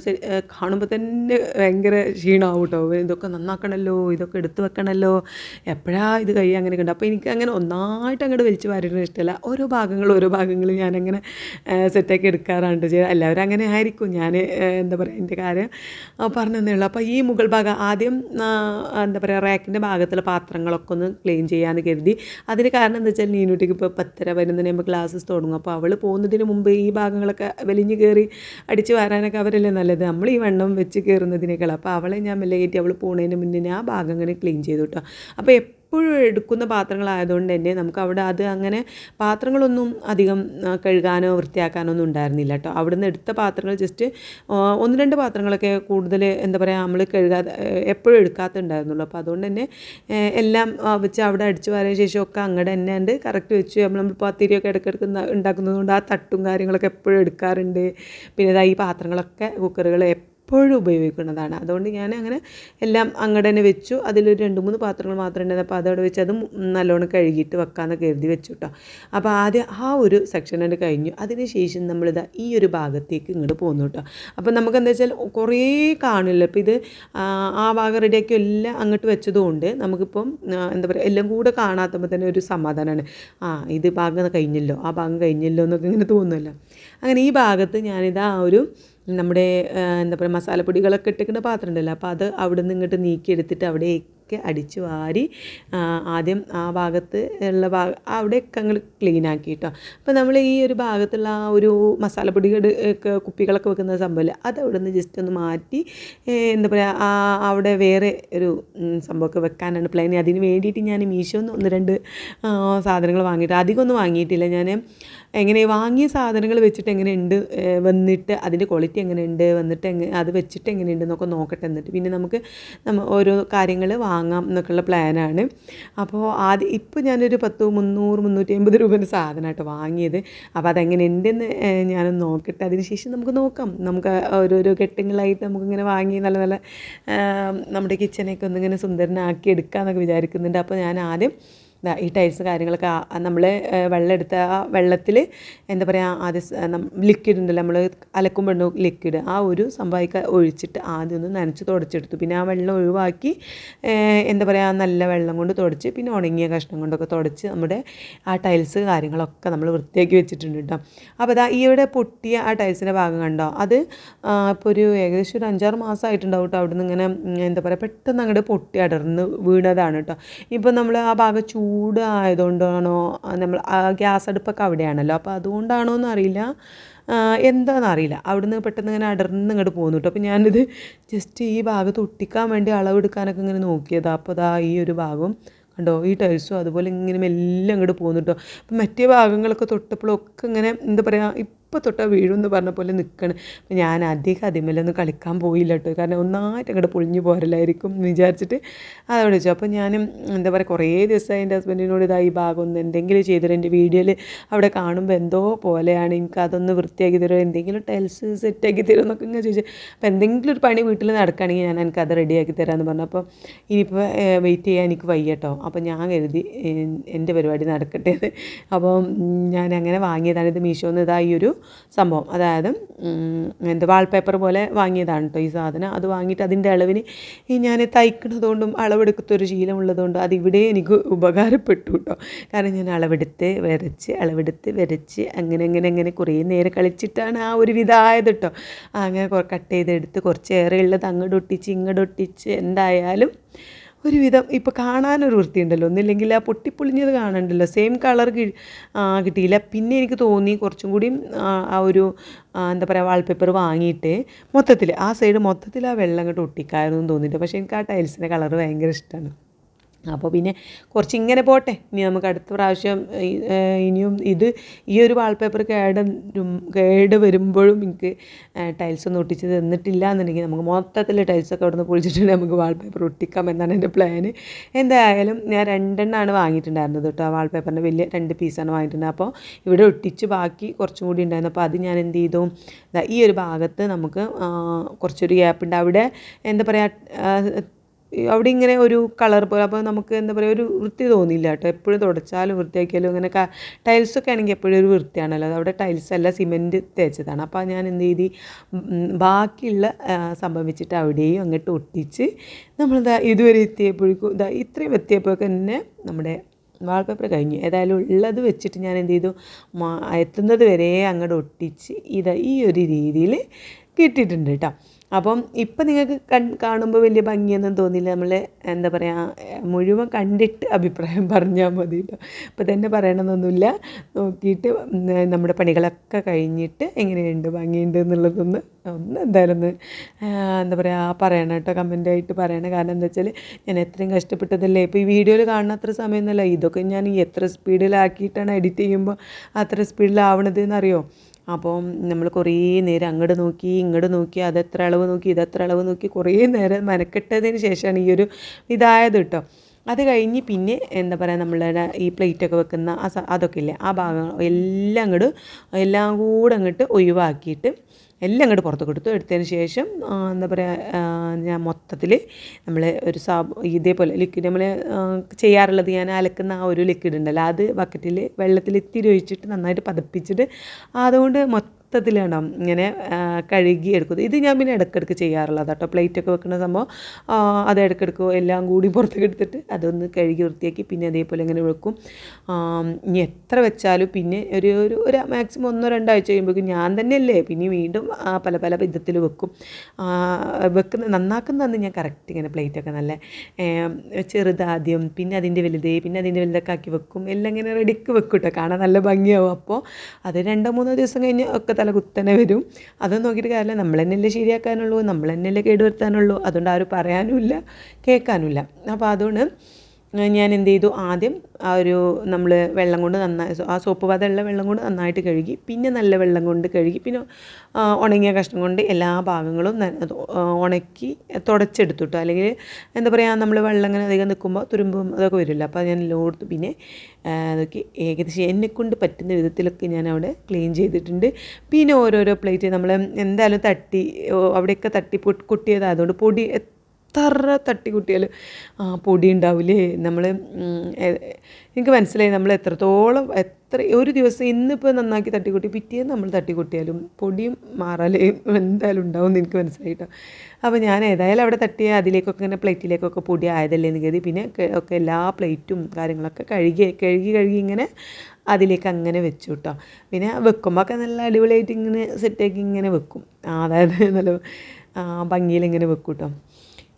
കാണുമ്പോൾ തന്നെ ഭയങ്കര ക്ഷീണമാവും കേട്ടോ ഇതൊക്കെ നന്നാക്കണമല്ലോ ഇതൊക്കെ എടുത്തു വെക്കണമല്ലോ എപ്പോഴാ ഇത് കഴിയുക അങ്ങനെ ഉണ്ട് അപ്പോൾ എനിക്ക് അങ്ങനെ ഒന്നായിട്ട് അങ്ങോട്ട് വലിച്ച് വാരിടുന്നത് ഇഷ്ടമല്ല ഓരോ ഭാഗങ്ങൾ ഓരോ ഭാഗങ്ങൾ ഞാനങ്ങനെ സെറ്റാക്കി എടുക്കാറുണ്ട് എല്ലാവരും അങ്ങനെ ആയിരിക്കും. ഞാൻ എന്താ പറയുക എന്റെ കാര്യം പറഞ്ഞു ഉള്ളൂ. അപ്പോൾ ഈ മുഗൾ ഭാഗം ആദ്യം എന്താ പറയുക റാക്കിന്റെ ഭാഗത്തുള്ള പാത്രങ്ങളൊക്കെ ഒന്ന് ക്ലീൻ ചെയ്യാമെന്ന് കരുതി. അതിന് കാരണം എന്താ വെച്ചാൽ നീനൂട്ടിക്ക് ഇപ്പോൾ പത്തര വരുന്നതിന് നമ്മൾ ക്ലാസ്സസ് തുടങ്ങും. അപ്പോൾ അവൾ പോകുന്നതിന് മുമ്പ് ഈ ഭാഗങ്ങളൊക്കെ വലിഞ്ഞ് കയറി അടിച്ച് വരാനൊക്കെ അവരല്ലേ നല്ലത്. നമ്മൾ ഈ വണ്ണം വെച്ച് കയറുന്നതിനേക്കാൾ അപ്പോൾ അവളെ ഞാൻ മെല്ലെ കയറ്റി അവൾ പോകുന്നതിന് മുന്നേ ആ ഭാഗം അങ്ങനെ ക്ലീൻ ചെയ്തു കേട്ടോ. അപ്പോൾ എപ്പോഴും എടുക്കുന്ന പാത്രങ്ങളായതുകൊണ്ട് തന്നെ നമുക്ക് അവിടെ അത് അങ്ങനെ പാത്രങ്ങളൊന്നും അധികം കഴുകാനോ വൃത്തിയാക്കാനോ ഒന്നും ഉണ്ടായിരുന്നില്ല കേട്ടോ. അവിടുന്ന് എടുത്ത പാത്രങ്ങൾ ജസ്റ്റ് ഒന്ന് രണ്ട് പാത്രങ്ങളൊക്കെ കൂടുതൽ എന്താ പറയുക നമ്മൾ കഴുകാതെ എപ്പോഴും എടുക്കാത്തുണ്ടായിരുന്നുള്ളൂ. അപ്പോൾ അതുകൊണ്ട് തന്നെ എല്ലാം വെച്ച് അവിടെ അടിച്ചു വാരിയ ശേഷം ഒക്കെ അങ്ങോട്ട് തന്നെ ഉണ്ട് കറക്റ്റ് വെച്ച് നമ്മൾ നമ്മൾ പത്തിരിയൊക്കെ ഇടയ്ക്കിടയ്ക്ക് ഉണ്ടാക്കുന്നതുകൊണ്ട് ഉണ്ടാക്കുന്നത് കൊണ്ട് ആ തട്ടും കാര്യങ്ങളൊക്കെ എപ്പോഴും എടുക്കാറുണ്ട്. പിന്നെ ഈ പാത്രങ്ങളൊക്കെ കുക്കറുകൾ എപ്പോഴും ഉപയോഗിക്കുന്നതാണ്. അതുകൊണ്ട് ഞാൻ അങ്ങനെ എല്ലാം അങ്ങോട്ട് തന്നെ വെച്ചു. അതിലൊരു രണ്ട് മൂന്ന് പാത്രങ്ങൾ മാത്രമേ ഉണ്ടായിരുന്നു. അപ്പോൾ അതവിടെ വെച്ച് അത് നല്ലോണം കഴുകിയിട്ട് വെക്കാമെന്ന് കരുതി വെച്ചു കേട്ടോ അപ്പോൾ ആദ്യം ആ ഒരു സെക്ഷൻ ആയിട്ട് കഴിഞ്ഞു. അതിന് ശേഷം നമ്മളിതാ ഈ ഒരു ഭാഗത്തേക്ക് ഇങ്ങോട്ട് പോകുന്നു കേട്ടോ അപ്പോൾ നമുക്ക് എന്താ വെച്ചാൽ കുറേ കാണില്ല. അപ്പോൾ ഇത് ആ, ഭാഗം റെഡിയാക്കി എല്ലാം അങ്ങോട്ട് വെച്ചതുകൊണ്ട് നമുക്കിപ്പം എന്താ പറയുക എല്ലാം കൂടെ കാണാത്തപ്പോൾ തന്നെ ഒരു സമാധാനമാണ് ആ ഇത് ഭാഗം കഴിഞ്ഞല്ലോ. ആ ഭാഗം കഴിഞ്ഞല്ലോ എന്നൊക്കെ ഇങ്ങനെ തോന്നുമല്ലോ അങ്ങനെ ഈ ഭാഗത്ത് ഞാനിത് ആ ഒരു നമ്മുടെ എന്താ പറയുക മസാലപ്പൊടികളൊക്കെ ഇട്ടിരിക്കുന്ന പാത്രം ഉണ്ടല്ലോ. അപ്പോൾ അത് അവിടെ നിന്ന് ഇങ്ങോട്ട് നീക്കിയെടുത്തിട്ട് അവിടെയൊക്കെ അടിച്ച് വാരി ആദ്യം ആ ഭാഗത്ത് ഉള്ള ഭാഗ അവിടെയൊക്കെ അങ്ങ് ക്ലീൻ ആക്കി കേട്ടോ അപ്പോൾ നമ്മൾ ഈ ഒരു ഭാഗത്തുള്ള ആ ഒരു മസാലപ്പൊടികൾ ഒക്കെ കുപ്പികളൊക്കെ വെക്കുന്ന സംഭവമില്ല അത് അവിടെ നിന്ന് ജസ്റ്റ് ഒന്ന് മാറ്റി എന്താ പറയുക അവിടെ വേറെ ഒരു സംഭവമൊക്കെ വെക്കാനാണ് പ്ലാൻ അതിന് വേണ്ടിയിട്ട് ഞാൻ മീഷോന്ന് ഒന്ന് രണ്ട് സാധനങ്ങൾ വാങ്ങിയിട്ട് അധികം ഒന്നും വാങ്ങിയിട്ടില്ല ഞാൻ എങ്ങനെ വാങ്ങിയ സാധനങ്ങൾ വെച്ചിട്ട് എങ്ങനെയുണ്ട് വന്നിട്ട് അതിന്റെ ക്വാളിറ്റി എങ്ങനെയുണ്ട് വന്നിട്ട് എങ്ങനെ അത് വെച്ചിട്ട് എങ്ങനെയുണ്ട് എന്നൊക്കെ നോക്കട്ടെ എന്നിട്ട്. പിന്നെ നമുക്ക് ഓരോ കാര്യങ്ങൾ വാങ്ങാം എന്നൊക്കെയുള്ള പ്ലാനാണ്. അപ്പോൾ ആദ്യം ഇപ്പോൾ ഞാനൊരു പത്ത് മുന്നൂറ് മുന്നൂറ്റി അമ്പത് രൂപേന്റെ സാധനമായിട്ട് വാങ്ങിയത്. അപ്പോൾ അതെങ്ങനെ ഉണ്ടെന്ന് ഞാനൊന്ന് നോക്കട്ടെ. അതിനുശേഷം നമുക്ക് നോക്കാം. നമുക്ക് ഓരോരോ ഘട്ടങ്ങളായിട്ട് നമുക്കിങ്ങനെ വാങ്ങി നല്ല നല്ല നമ്മുടെ കിച്ചനൊക്കെ ഒന്നിങ്ങനെ സുന്ദരനാക്കി എടുക്കാമെന്നൊക്കെ വിചാരിക്കുന്നുണ്ട്. അപ്പോൾ ഞാൻ ആദ്യം ഈ ടൈൽസ് കാര്യങ്ങളൊക്കെ നമ്മൾ വെള്ളം എടുത്ത ആ വെള്ളത്തിൽ എന്താ പറയുക ആദ്യം ലിക്വിഡ് ഉണ്ടല്ലോ നമ്മൾ അലക്കുമ്പോൾ ലിക്വിഡ് ആ ഒരു സംഭവിക്ക ഒഴിച്ചിട്ട് ആദ്യം ഒന്ന് നനച്ച് തുടച്ചെടുത്തു. പിന്നെ ആ വെള്ളം ഒഴിവാക്കി എന്താ പറയുക നല്ല വെള്ളം കൊണ്ട് തുടച്ച് പിന്നെ ഉണങ്ങിയ കഷ്ണം കൊണ്ടൊക്കെ തുടച്ച് നമ്മുടെ ആ ടൈൽസ് കാര്യങ്ങളൊക്കെ നമ്മൾ വൃത്തിയാക്കി വെച്ചിട്ടുണ്ട് കേട്ടോ അപ്പോൾ അതാ ഇവിടെ പൊട്ടിയ ആ ടൈൽസിന്റെ ഭാഗം കണ്ടോ? അത് ഇപ്പോൾ ഒരു ഏകദേശം ഒരു അഞ്ചാറ് മാസമായിട്ടുണ്ടാവും കേട്ടോ അവിടെ നിന്ന് ഇങ്ങനെ എന്താ പറയുക പെട്ടെന്ന് അങ്ങോട്ട് പൊട്ടി അടർന്ന് വീണതാണ് കേട്ടോ ഇപ്പോൾ നമ്മൾ ആ ഭാഗം ചൂട് ആയതുകൊണ്ടാണോ നമ്മൾ ആ ഗ്യാസ് അടുപ്പൊക്കെ അവിടെയാണല്ലോ. അപ്പോൾ അതുകൊണ്ടാണോ എന്നറിയില്ല. എന്താണെന്ന് അറിയില്ല അവിടുന്ന് പെട്ടെന്ന് ഇങ്ങനെ അടർന്ന് ഇങ്ങോട്ട് പോകുന്നു കേട്ടോ അപ്പോൾ ഞാനിത് ജസ്റ്റ് ഈ ഭാഗത്ത് ഒട്ടിക്കാൻ വേണ്ടി അളവെടുക്കാനൊക്കെ ഇങ്ങനെ നോക്കിയതാണ് അപ്പോൾ അതാ ഈ ഒരു ഭാഗം കണ്ടോ? ഈ ടൈൽസും അതുപോലെ ഇങ്ങനെ മെല്ലെ അങ്ങോട്ട് പോകുന്നു കേട്ടോ അപ്പം മറ്റേ ഭാഗങ്ങളൊക്കെ തൊട്ടപ്പോഴൊക്കെ ഇങ്ങനെ എന്താ പറയുക ഇപ്പോൾ തൊട്ടാ വീഴുമെന്ന് പറഞ്ഞ പോലെ നിൽക്കണം അപ്പം ഞാൻ അധികം അതിമേലൊന്നും കളിക്കാൻ പോയില്ല കേട്ടോ കാരണം ഒന്നായിട്ട് അങ്ങോട്ട് പൊളിഞ്ഞു പോരലായിരിക്കും എന്ന് വിചാരിച്ചിട്ട് അതവിടെ വെച്ചു. അപ്പോൾ ഞാനും എന്താ പറയുക കുറേ ദിവസമായി എന്റെ ഹസ്ബൻഡിനോട് ഇതാ ഈ ഭാഗം ഒന്ന് എന്തെങ്കിലും ചെയ്തിട്ട് എന്റെ വീഡിയോയിൽ അവിടെ കാണുമ്പോൾ എന്തോ പോലെയാണ്. എനിക്ക് അതൊന്ന് വൃത്തിയാക്കി തരുമോ എന്തെങ്കിലും ടൈൽസ് സെറ്റാക്കി തരുമോ എന്നൊക്കെ ഇങ്ങനെ ചോദിച്ചു. അപ്പോൾ എന്തെങ്കിലും ഒരു പണി വീട്ടിൽ നടക്കുകയാണെങ്കിൽ ഞാൻ എനിക്ക് അത് റെഡിയാക്കി തരാമെന്ന് പറഞ്ഞു. അപ്പോൾ ഇനിയിപ്പോൾ വെയിറ്റ് ചെയ്യാൻ എനിക്ക് വയ്യ കേട്ടോ അപ്പോൾ ഞാൻ കരുതി എന്റെ പരിപാടി നടക്കട്ടെ എന്ന്. അപ്പോൾ ഞാൻ അങ്ങനെ വാങ്ങിയതാണ് ഇത് മീഷോന്ന്. ഇതാ ഈ ഒരു സംഭവം. അതായത് എന്ത് വാൾപേപ്പർ പോലെ വാങ്ങിയതാണ് കേട്ടോ ഈ സാധനം. അത് വാങ്ങിയിട്ട് അതിന്റെ അളവിന് ഈ ഞാൻ തയ്ക്കുന്നതുകൊണ്ടും അളവെടുക്കത്തൊരു ശീലമുള്ളതുകൊണ്ടും അതിവിടെ എനിക്ക് ഉപകാരപ്പെട്ടു കേട്ടോ കാരണം ഞാൻ അളവെടുത്ത് വരച്ച് അളവെടുത്ത് വരച്ച് അങ്ങനെ അങ്ങനെ അങ്ങനെ കുറേ നേരം കളിച്ചിട്ടാണ് ആ ഒരു വിധമായത് കേട്ടോ അങ്ങനെ കട്ട് ചെയ്തെടുത്ത് കുറച്ചേറെ ഉള്ളത് അങ്ങോട്ട് ഒട്ടിച്ച് ഇങ്ങോട്ട് ഒട്ടിച്ച് എന്തായാലും ഒരുവിധം ഇപ്പോൾ കാണാനൊരു വൃത്തിയുണ്ടല്ലോ. ഒന്നില്ലെങ്കിൽ ആ പൊട്ടിപ്പൊളിഞ്ഞത് കാണണ്ടല്ലോ. സെയിം കളർ കിട്ടിയില്ല. പിന്നെ എനിക്ക് തോന്നി കുറച്ചും കൂടി ആ ഒരു എന്താ പറയുക വാൾപേപ്പർ വാങ്ങിയിട്ട് മൊത്തത്തിൽ ആ സൈഡ് മൊത്തത്തിൽ ആ വെള്ളം അങ്ങോട്ട് ഒട്ടിക്കായിരുന്നു എന്ന് തോന്നിയിട്ട്. പക്ഷേ എനിക്ക് ആ ടൈൽസിന്റെ കളർ ഭയങ്കര ഇഷ്ടമാണ് അപ്പോൾ പിന്നെ കുറച്ച് ഇങ്ങനെ പോട്ടെ. ഇനി നമുക്ക് അടുത്ത പ്രാവശ്യം ഇനിയും ഇത് ഈ ഒരു വാൾപേപ്പർ കേട് കേട് വരുമ്പോഴും എനിക്ക് ടൈൽസൊന്നും ഒട്ടിച്ച് തന്നിട്ടില്ല എന്നുണ്ടെങ്കിൽ നമുക്ക് മൊത്തത്തിൽ ടൈൽസൊക്കെ അവിടെ നിന്ന് പൊളിച്ചിട്ടുണ്ടെങ്കിൽ നമുക്ക് വാൾപേപ്പർ ഒട്ടിക്കാം എന്നാണ് എന്റെ പ്ലാന് എന്തായാലും ഞാൻ രണ്ടെണ്ണമാണ് വാങ്ങിയിട്ടുണ്ടായിരുന്നത് കേട്ടോ. ആ വാൾപേപ്പറിന്റെ വലിയ രണ്ട് പീസാണ് വാങ്ങിയിട്ടുണ്ടായത് അപ്പോൾ ഇവിടെ ഒട്ടിച്ച് ബാക്കി കുറച്ചും കൂടി ഉണ്ടായിരുന്നു. അപ്പോൾ അത് ഞാൻ എന്ത് ചെയ്തു? ഈ ഒരു ഭാഗത്ത് നമുക്ക് കുറച്ചൊരു ഗ്യാപ്പ് ഉണ്ട്. അവിടെ എന്താ പറയുക അവിടെ ഇങ്ങനെ ഒരു കളർ പോലെ അപ്പോൾ നമുക്ക് എന്താ പറയുക ഒരു വൃത്തി തോന്നില്ല കേട്ടോ. എപ്പോഴും തുടച്ചാലും വൃത്തിയാക്കിയാലും ഇങ്ങനെ ക ടൈൽസൊക്കെ ആണെങ്കിൽ എപ്പോഴും ഒരു വൃത്തിയാണല്ലോ. അവിടെ ടൈൽസ് അല്ല സിമെന്റ് തേച്ചതാണ്. അപ്പോൾ ഞാൻ എന്ത് ചെയ്തു ബാക്കിയുള്ള സംഭവിച്ചിട്ട് സംഭവം വെച്ചിട്ട് അവിടെയും അങ്ങോട്ട് ഒട്ടിച്ച് നമ്മളിതാ ഇതുവരെ എത്തിയപ്പോഴേക്കും ഇതാ ഇത്രയും എത്തിയപ്പോഴൊക്കെ തന്നെ നമ്മുടെ വാൾപേപ്പർ കഴിഞ്ഞു. ഏതായാലും ഉള്ളത് വെച്ചിട്ട് ഞാൻ എന്ത് ചെയ്തു എത്തുന്നത് വരെ അങ്ങോട്ട് ഒട്ടിച്ച് ഇതാ ഈ ഒരു രീതിയിൽ കിട്ടിയിട്ടുണ്ട് കേട്ടോ. അപ്പം ഇപ്പം നിങ്ങൾക്ക് കാണുമ്പോൾ വലിയ ഭംഗിയൊന്നും തോന്നില്ല. നമ്മൾ എന്താ പറയുക മുഴുവൻ കണ്ടിട്ട് അഭിപ്രായം പറഞ്ഞാൽ മതി കേട്ടോ ഇപ്പം തന്നെ പറയണമെന്നൊന്നുമില്ല നോക്കിയിട്ട് നമ്മുടെ പണികളൊക്കെ കഴിഞ്ഞിട്ട് എങ്ങനെയുണ്ട്? ഭംഗിയുണ്ട് എന്നുള്ളതൊന്ന് ഒന്ന് എന്തായാലും ഒന്ന് എന്താ പറയുക പറയണം കേട്ടോ. കമന്റായിട്ട് പറയണം. കാരണം എന്താ വെച്ചാൽ ഞാൻ എത്രയും കഷ്ടപ്പെട്ടതല്ലേ? ഇപ്പോൾ ഈ വീഡിയോയിൽ കാണുന്ന അത്ര സമയമൊന്നുമല്ല. ഇതൊക്കെ ഞാൻ എത്ര സ്പീഡിലാക്കിയിട്ടാണ് എഡിറ്റ് ചെയ്യുമ്പോൾ അത്ര സ്പീഡിലാവണത് എന്നറിയോ? അപ്പോൾ നമ്മൾ കുറേ നേരം അങ്ങോട്ട് നോക്കി ഇങ്ങോട്ട് നോക്കി അതെത്ര അളവ് നോക്കി ഇതെത്ര അളവ് നോക്കി കുറേ നേരം മെനക്കെട്ടതിന് ശേഷമാണ് ഈ ഒരു ഇതായത് കേട്ടോ അത് കഴിഞ്ഞ് പിന്നെ എന്താ പറയുക നമ്മളുടെ ഈ പ്ലേറ്റൊക്കെ വെക്കുന്ന അതൊക്കെ ഇല്ലേ ആ ഭാഗങ്ങൾ എല്ലാം അങ്ങോട്ട് എല്ലാം കൂടെ അങ്ങോട്ട് ഒഴിവാക്കിയിട്ട് എല്ലാം അങ്ങോട്ട് പുറത്ത് കൊടുത്തു എടുത്തതിന് ശേഷം എന്താ പറയുക ഞാൻ മൊത്തത്തിൽ നമ്മൾ ഒരു സാബ് ഇതേപോലെ ലിക്വിഡ് നമ്മൾ ചെയ്യാറുള്ളത് ഞാൻ അലക്കുന്ന ആ ഒരു ലിക്വിഡ് ഉണ്ടല്ലോ അത് ബക്കറ്റിൽ വെള്ളത്തിൽ ഇത്തിരി ഒഴിച്ചിട്ട് നന്നായിട്ട് പതപ്പിച്ചിട്ട് അതുകൊണ്ട് മൊത്തത്തിലാണ് ഇങ്ങനെ കഴുകി എടുക്കുന്നത് ഇത് ഞാൻ പിന്നെ ഇടയ്ക്കിടയ്ക്ക് ചെയ്യാറുള്ളത് കേട്ടോ. പ്ലേറ്റൊക്കെ വെക്കുന്ന സംഭവം അത് ഇടയ്ക്കിടയ്ക്ക് എല്ലാം കൂടി പുറത്തേക്ക് എടുത്തിട്ട് അതൊന്ന് കഴുകി വൃത്തിയാക്കി പിന്നെ അതേപോലെ ഇങ്ങനെ വെക്കും. ഇനി എത്ര വെച്ചാലും പിന്നെ ഒരു ഒരു ഒരു മാക്സിമം ഒന്നോ രണ്ടാഴ്ച കഴിയുമ്പോഴേക്കും ഞാൻ തന്നെയല്ലേ പിന്നെ വീണ്ടും പല പല വിധത്തിൽ വെക്കും. വെക്കുന്ന നന്നാക്കുന്ന അന്ന് ഞാൻ കറക്റ്റ് ഇങ്ങനെ പ്ലേറ്റൊക്കെ നല്ല ചെറുതാദ്യം പിന്നെ അതിന്റെ വലുത് പിന്നെ അതിന്റെ വലുതൊക്കെ ആക്കി വെക്കും. എല്ലാം ഇങ്ങനെ റെഡിക്ക് വെക്കും കേട്ടോ. കാണാൻ നല്ല ഭംഗിയാവും. അപ്പോൾ അത് രണ്ടോ മൂന്നോ ദിവസം കഴിഞ്ഞ് ഒക്കെ തല കുത്തനെ വരും. അതൊന്നും നോക്കിയിട്ട് കാര്യമില്ല. നമ്മൾ തന്നെയല്ലേ ശരിയാക്കാനുള്ളൂ. നമ്മൾ തന്നെയല്ലേ കേടുവരുത്താനുള്ളൂ. അതുകൊണ്ട് ആരും പറയാനുമില്ല കേൾക്കാനുമില്ല. അപ്പോൾ അതുകൊണ്ട് ഞാൻ എന്ത് ചെയ്തു? ആദ്യം ആ ഒരു നമ്മൾ വെള്ളം കൊണ്ട് നന്നായി ആ സോപ്പ് പാതയുള്ള വെള്ളം കൊണ്ട് നന്നായിട്ട് കഴുകി പിന്നെ നല്ല വെള്ളം കൊണ്ട് കഴുകി പിന്നെ ഉണങ്ങിയ കഷ്ണം കൊണ്ട് എല്ലാ ഭാഗങ്ങളും ഉണക്കി തുടച്ചെടുത്തു അല്ലെങ്കിൽ എന്താ പറയുക നമ്മൾ വെള്ളം ഇങ്ങനെ അധികം നിൽക്കുമ്പോൾ തുരുമ്പും അതൊക്കെ വരില്ല. അപ്പോൾ ഞാൻ ലോടുത്ത് പിന്നെ അതൊക്കെ ഏകദേശം എന്നെക്കൊണ്ട് പറ്റുന്ന വിധത്തിലൊക്കെ ഞാൻ അവിടെ ക്ലീൻ ചെയ്തിട്ടുണ്ട്. പിന്നെ ഓരോരോ പ്ലേറ്റ് നമ്മൾ എന്തായാലും തട്ടി അവിടെയൊക്കെ തട്ടി കൊട്ടിയതായതുകൊണ്ട് പൊടി എത്ര തട്ടിക്കുട്ടിയാൽ ആ പൊടി ഉണ്ടാവില്ലേ നമ്മൾ എനിക്ക് മനസ്സിലായി നമ്മൾ എത്രത്തോളം എത്ര ഒരു ദിവസം ഇന്നിപ്പോൾ നന്നാക്കി തട്ടിക്കുട്ടി പിറ്റേന്ന് നമ്മൾ തട്ടിക്കുട്ടിയാലും പൊടിയും മാറാലേയും എന്തായാലും ഉണ്ടാവും എന്ന് എനിക്ക് മനസ്സിലായിട്ടോ. അപ്പോൾ ഞാൻ ഏതായാലും അവിടെ തട്ടിയ അതിലേക്കൊക്കെ ഇങ്ങനെ പ്ലേറ്റിലേക്കൊക്കെ പൊടി ആയതല്ലേ എന്ന് കരുതി പിന്നെ ഒക്കെ- എല്ലാ പ്ലേറ്റും കാര്യങ്ങളൊക്കെ കഴുകി കഴുകി കഴുകി ഇങ്ങനെ അതിലേക്ക് അങ്ങനെ വെച്ചു കേട്ടോ പിന്നെ വെക്കുമ്പോൾ ഒക്കെ നല്ല അടിപൊളിയായിട്ട് ഇങ്ങനെ സെറ്റാക്കി ഇങ്ങനെ വെക്കും. അതായത് നല്ല ഭംഗിയിൽ ഇങ്ങനെ വെക്കും കേട്ടോ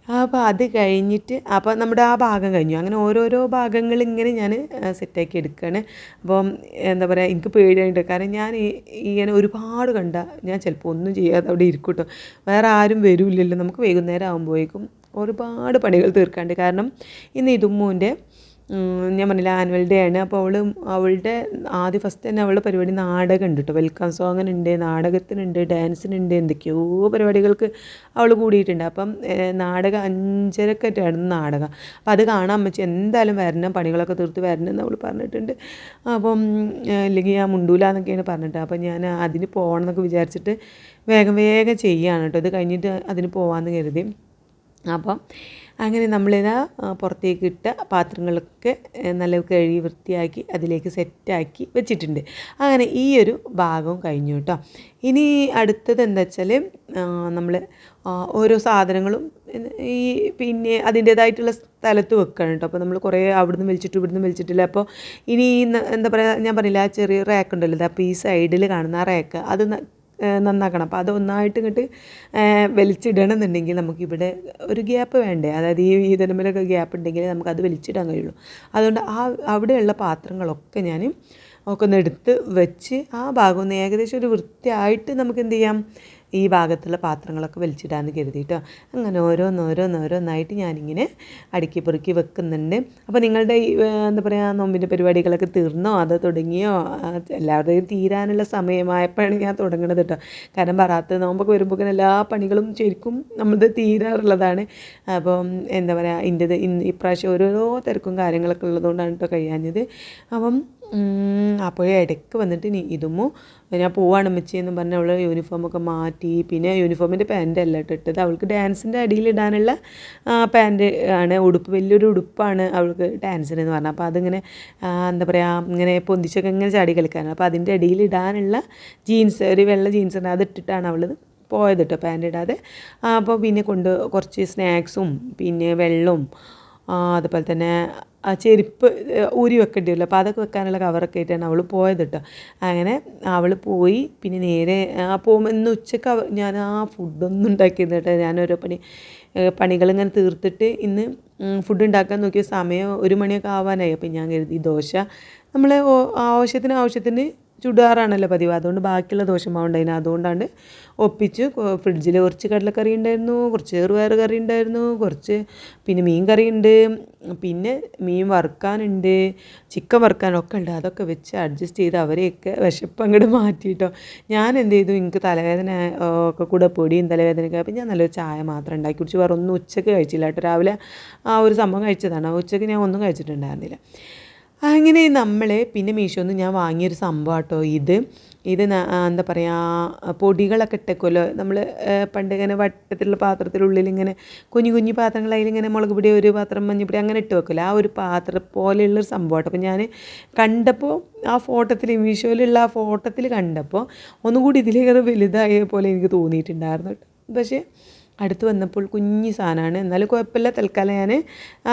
അപ്പോൾ അത് കഴിഞ്ഞിട്ട് അപ്പോൾ നമ്മുടെ ആ ഭാഗം കഴിഞ്ഞു. അങ്ങനെ ഓരോരോ ഭാഗങ്ങൾ ഇങ്ങനെ ഞാൻ സെറ്റാക്കി എടുക്കുകയാണ് അപ്പം എന്താ പറയുക എനിക്ക് പേടിയുണ്ട് കാരണം ഞാൻ ഇങ്ങനെ ഒരുപാട് കണ്ട ഞാൻ ചിലപ്പോൾ ഒന്നും ചെയ്യാതെ അവിടെ ഇരിക്കും വേറെ ആരും വരില്ലല്ലോ. നമുക്ക് വൈകുന്നേരം ആകുമ്പോഴേക്കും ഒരുപാട് പണികൾ തീർക്കാണ്ട്. കാരണം ഇന്ന് ഇതുമ്മൂന്റെ ഞാൻ പറഞ്ഞില്ല ആനുവൽ ഡേ ആണ്. അപ്പോൾ അവൾ അവളുടെ ആദ്യം ഫസ്റ്റ് തന്നെ അവളുടെ പരിപാടി നാടകം ഉണ്ട് കേട്ടോ വെൽക്കം സോങ്ങിനുണ്ട് നാടകത്തിനുണ്ട് ഡാൻസിനുണ്ട് എന്തൊക്കെയോ പരിപാടികൾക്ക് അവൾ കൂടിയിട്ടുണ്ട്. അപ്പം നാടകം അഞ്ചരക്കറ്റായിരുന്നു നാടകം. അപ്പോൾ അത് കാണാൻ അമ്മച്ചി എന്തായാലും വരണം പണികളൊക്കെ തീർത്ത് വരണം എന്ന് അവൾ പറഞ്ഞിട്ടുണ്ട്. അപ്പം അല്ലെങ്കിൽ ഞാൻ മുണ്ടൂല എന്നൊക്കെയാണ് പറഞ്ഞിട്ട്. അപ്പം ഞാൻ അതിന് പോകണം എന്നൊക്കെ വിചാരിച്ചിട്ട് വേഗം വേഗം ചെയ്യുകയാണ് കേട്ടോ ഇത് കഴിഞ്ഞിട്ട് അതിന് പോകാമെന്ന് കരുതി. അപ്പം അങ്ങനെ നമ്മളിതാ പുറത്തേക്ക് ഇട്ട പാത്രങ്ങളൊക്കെ നല്ല കഴുകി വൃത്തിയാക്കി അതിലേക്ക് സെറ്റാക്കി വെച്ചിട്ടുണ്ട്. അങ്ങനെ ഈ ഒരു ഭാഗവും കഴിഞ്ഞു കേട്ടോ. ഇനി അടുത്തത് എന്താ വെച്ചാൽ നമ്മൾ ഓരോ സാധനങ്ങളും ഈ പിന്നെ അതിന്റേതായിട്ടുള്ള സ്ഥലത്ത് വെക്കണം കേട്ടോ. അപ്പോൾ നമ്മൾ കുറേ അവിടുന്ന് വലിച്ചിട്ട് ഇവിടുന്ന് വലിച്ചിട്ടില്ല. അപ്പോൾ ഇനി എന്താ പറയുക ഞാൻ പറഞ്ഞില്ല ആ ചെറിയ റാക്ക് ഉണ്ടല്ലോ അപ്പോൾ ഈ സൈഡിൽ കാണുന്ന ആ റാക്ക് അത് നന്നാക്കണം. അപ്പോൾ അത് ഒന്നായിട്ട് ഇങ്ങോട്ട് വലിച്ചിടണം എന്നുണ്ടെങ്കിൽ നമുക്കിവിടെ ഒരു ഗ്യാപ്പ് വേണ്ടേ? അതായത് ഈ വീതനമ്മിലൊക്കെ ഗ്യാപ്പ് ഉണ്ടെങ്കിൽ നമുക്കത് വലിച്ചിടാൻ കഴിയുള്ളൂ. അതുകൊണ്ട് ആ അവിടെയുള്ള പാത്രങ്ങളൊക്കെ ഞാൻ ഒക്കെ ഒന്ന് എടുത്ത് വെച്ച് ആ ഭാഗം ഒന്ന് ഏകദേശം ഒരു വൃത്തിയായിട്ട് നമുക്ക് എന്ത് ചെയ്യാം? ഈ ഭാഗത്തുള്ള പാത്രങ്ങളൊക്കെ വലിച്ചിടാമെന്ന് കരുതിയിട്ടോ. അങ്ങനെ ഓരോന്നോരോന്നോരോന്നായിട്ട് ഞാനിങ്ങനെ അടുക്കി പെറുക്കി വെക്കുന്നുണ്ട്. അപ്പോൾ നിങ്ങളുടെ എന്താ പറയുക നോമ്പിന്റെ പരിപാടികളൊക്കെ തീർന്നോ? അത് തുടങ്ങിയോ? എല്ലാവരുടെയും തീരാനുള്ള സമയമായപ്പോഴാണ് ഞാൻ തുടങ്ങണത് കേട്ടോ കാരണം പറയാത്ത നോമ്പൊക്കെ വരുമ്പോൾ എല്ലാ പണികളും ശരിക്കും നമ്മളത് തീരാറുള്ളതാണ്. അപ്പം എന്താ പറയുക ഇന്റെത് ഇന്ന് ഇപ്രാവശ്യം ഓരോരോ തിരക്കും കാര്യങ്ങളൊക്കെ ഉള്ളതുകൊണ്ടാണ് കേട്ടോ കഴിയാഞ്ഞത്. അപ്പം അപ്പോഴേ ഇടയ്ക്ക് വന്നിട്ട് നീ ഇതുമോ? ഞാൻ പോവാണ് അമ്മച്ചി എന്ന് പറഞ്ഞ് അവൾ യൂണിഫോമൊക്കെ മാറ്റി. പിന്നെ യൂണിഫോമിന്റെ പാന്റ് അല്ല ഇട്ടത്. അവൾക്ക് ഡാൻസിന്റെ അടിയിൽ ഇടാനുള്ള പാന്റ് ആണ്. ഉടുപ്പ് വലിയൊരു ഉടുപ്പാണ് അവൾക്ക് ഡാൻസിന് എന്ന് പറഞ്ഞാൽ അപ്പോൾ അതിങ്ങനെ എന്താ പറയുക ഇങ്ങനെ പൊന്തിച്ചൊക്കെ ഇങ്ങനെ ചാടി കളിക്കാനാണ്. അപ്പോൾ അതിന്റെ അടിയിൽ ഇടാനുള്ള ജീൻസ് ഒരു വെള്ള ജീൻസ് ഉണ്ട്. അത് ഇട്ടിട്ടാണ് അവൾ പോയത് കേട്ടോ പാന്റ് ഇടാതെ. അപ്പോൾ പിന്നെ കൊണ്ട് കുറച്ച് സ്നാക്സും പിന്നെ വെള്ളവും അതുപോലെ തന്നെ ആ ചെരുപ്പ് ഊരി വെക്കേണ്ടി വരില്ല അപ്പോൾ അതൊക്കെ വെക്കാനുള്ള കവറൊക്കെ ആയിട്ടാണ് അവൾ പോയത് കേട്ടോ അങ്ങനെ അവൾ പോയി പിന്നെ നേരെ ആ പോകുമ്പോൾ ഇന്ന് ഉച്ചയ്ക്ക് ഞാൻ ആ ഫുഡൊന്നും ഉണ്ടാക്കിയത് കേട്ടോ ഞാൻ ഓരോ പണി പണികളിങ്ങനെ തീർത്തിട്ട് ഇന്ന് ഫുഡ് ഉണ്ടാക്കാൻ നോക്കിയ സമയം ഒരു മണിയൊക്കെ ആവാനായി. അപ്പോൾ ഞാൻ കരുതി ദോശ നമ്മൾ ആവശ്യത്തിന് ആവശ്യത്തിന് ചുടാറാണല്ലോ പതിവ്. അതുകൊണ്ട് ബാക്കിയുള്ള ദോശമാവ് അതുകൊണ്ടാണ് ഒപ്പിച്ച് ഫ്രിഡ്ജിൽ കുറച്ച് കടലക്കറി ഉണ്ടായിരുന്നു കുറച്ച് ചെറുപയർ കറി ഉണ്ടായിരുന്നു കുറച്ച് പിന്നെ മീൻ കറി ഉണ്ട് പിന്നെ മീൻ വറുക്കാനുണ്ട് ചിക്കൻ വറുക്കാനൊക്കെ ഉണ്ട്. അതൊക്കെ വെച്ച് അഡ്ജസ്റ്റ് ചെയ്ത് അവരെയൊക്കെ വിശപ്പ് അങ്ങോട്ട് മാറ്റിയിട്ടോ ഞാൻ എന്ത് ചെയ്തു? എനിക്ക് തലവേദന ഒക്കെ കൂടെ പൊടിയും തലവേദനയൊക്കെ അപ്പോൾ ഞാൻ നല്ലൊരു ചായ മാത്രം ഉണ്ടാക്കി കുടിച്ച്. വേറെ ഒന്നും ഉച്ചയ്ക്ക് കഴിച്ചില്ല കേട്ടോ. രാവിലെ ആ ഒരു സംഭവം കഴിച്ചതാണ്. ഉച്ചയ്ക്ക് ഞാൻ ഒന്നും കഴിച്ചിട്ടുണ്ടായിരുന്നില്ല. അങ്ങനെ നമ്മൾ പിന്നെ മീഷോന്ന് ഞാൻ വാങ്ങിയൊരു സംഭവം കേട്ടോ ഇത് ഇത് എന്താ പറയുക പൊടികളൊക്കെ ഇട്ടേക്കുമല്ലോ നമ്മൾ പണ്ട് ഇങ്ങനെ വട്ടത്തിലുള്ള പാത്രത്തിനുള്ളിൽ ഇങ്ങനെ കുഞ്ഞു കുഞ്ഞു പാത്രങ്ങൾ അതിലിങ്ങനെ മുളക് പൊടി ഒരു പാത്രം മഞ്ഞപ്പൊടി അങ്ങനെ ഇട്ട് വെക്കുമല്ലോ ആ ഒരു പാത്രം പോലെയുള്ളൊരു സംഭവം അപ്പോൾ ഞാൻ കണ്ടപ്പോൾ ആ ഫോട്ടോത്തിൽ മീഷോയിലുള്ള ആ ഫോട്ടോത്തിൽ കണ്ടപ്പോൾ ഒന്നുകൂടി ഇതിലേറെ വലുതായ പോലെ എനിക്ക് തോന്നിയിട്ടുണ്ടായിരുന്നു കേട്ടോ. പക്ഷേ അടുത്ത് വന്നപ്പോൾ കുഞ്ഞി സാധനമാണ്. എന്നാലും കുഴപ്പമില്ല തൽക്കാലം ഞാൻ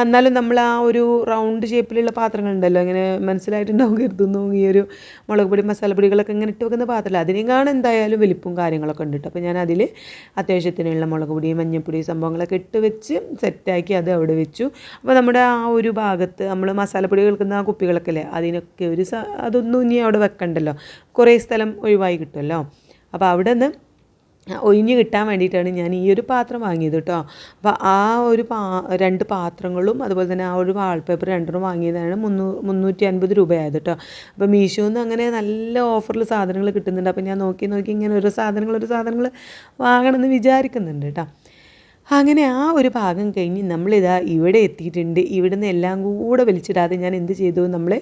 എന്നാലും നമ്മൾ ആ ഒരു റൗണ്ട് ഷേപ്പിലുള്ള പാത്രങ്ങളുണ്ടല്ലോ ഇങ്ങനെ മനസ്സിലായിട്ടുണ്ടാവും കരുതുന്നു ഈ ഒരു മുളക് പൊടി മസാലപ്പൊടികളൊക്കെ ഇങ്ങനെ ഇട്ട് വെക്കുന്ന പാത്രമല്ല? അതിനേക്കാണ് എന്തായാലും വലിപ്പവും കാര്യങ്ങളൊക്കെ ഉണ്ട് കേട്ടോ. അപ്പോൾ ഞാൻ അതിൽ അത്യാവശ്യത്തിനുള്ള മുളക് പൊടി മഞ്ഞൾപ്പൊടി സംഭവങ്ങളൊക്കെ ഇട്ട് വെച്ച് സെറ്റാക്കി അത് അവിടെ വെച്ചു. അപ്പോൾ നമ്മുടെ ആ ഒരു ഭാഗത്ത് നമ്മൾ മസാലപ്പൊടി കേൾക്കുന്ന ആ കുപ്പികളൊക്കെ അല്ലേ അതിനൊക്കെ ഒരു അതൊന്നും ഇനി അവിടെ വെക്കണ്ടല്ലോ. കുറേ സ്ഥലം ഒഴിവായി കിട്ടുമല്ലോ. അപ്പോൾ അവിടെ നിന്ന് ഒഴിഞ്ഞ് കിട്ടാൻ വേണ്ടിയിട്ടാണ് ഞാൻ ഈ ഒരു പാത്രം വാങ്ങിയത് കേട്ടോ. അപ്പോൾ ആ ഒരു പാ രണ്ട് പാത്രങ്ങളും അതുപോലെ തന്നെ ആ ഒരു വാൾപേപ്പർ രണ്ടെണ്ണം വാങ്ങിയതാണ് മുന്നൂ മുന്നൂറ്റി അൻപത് രൂപയായത് കേട്ടോ. അപ്പോൾ മീഷോന്ന് അങ്ങനെ നല്ല ഓഫറിൽ സാധനങ്ങൾ കിട്ടുന്നുണ്ട്. അപ്പോൾ ഞാൻ നോക്കി നോക്കി ഇങ്ങനെ ഓരോ സാധനങ്ങൾ ഒരു സാധനങ്ങൾ വാങ്ങണമെന്ന് വിചാരിക്കുന്നുണ്ട് കേട്ടോ. അങ്ങനെ ആ ഒരു ഭാഗം കഴിഞ്ഞ് നമ്മളിതാ ഇവിടെ എത്തിയിട്ടുണ്ട്. ഇവിടുന്ന് എല്ലാം കൂടെ വലിച്ചിടാതെ ഞാൻ എന്ത് ചെയ്തു? നമ്മൾ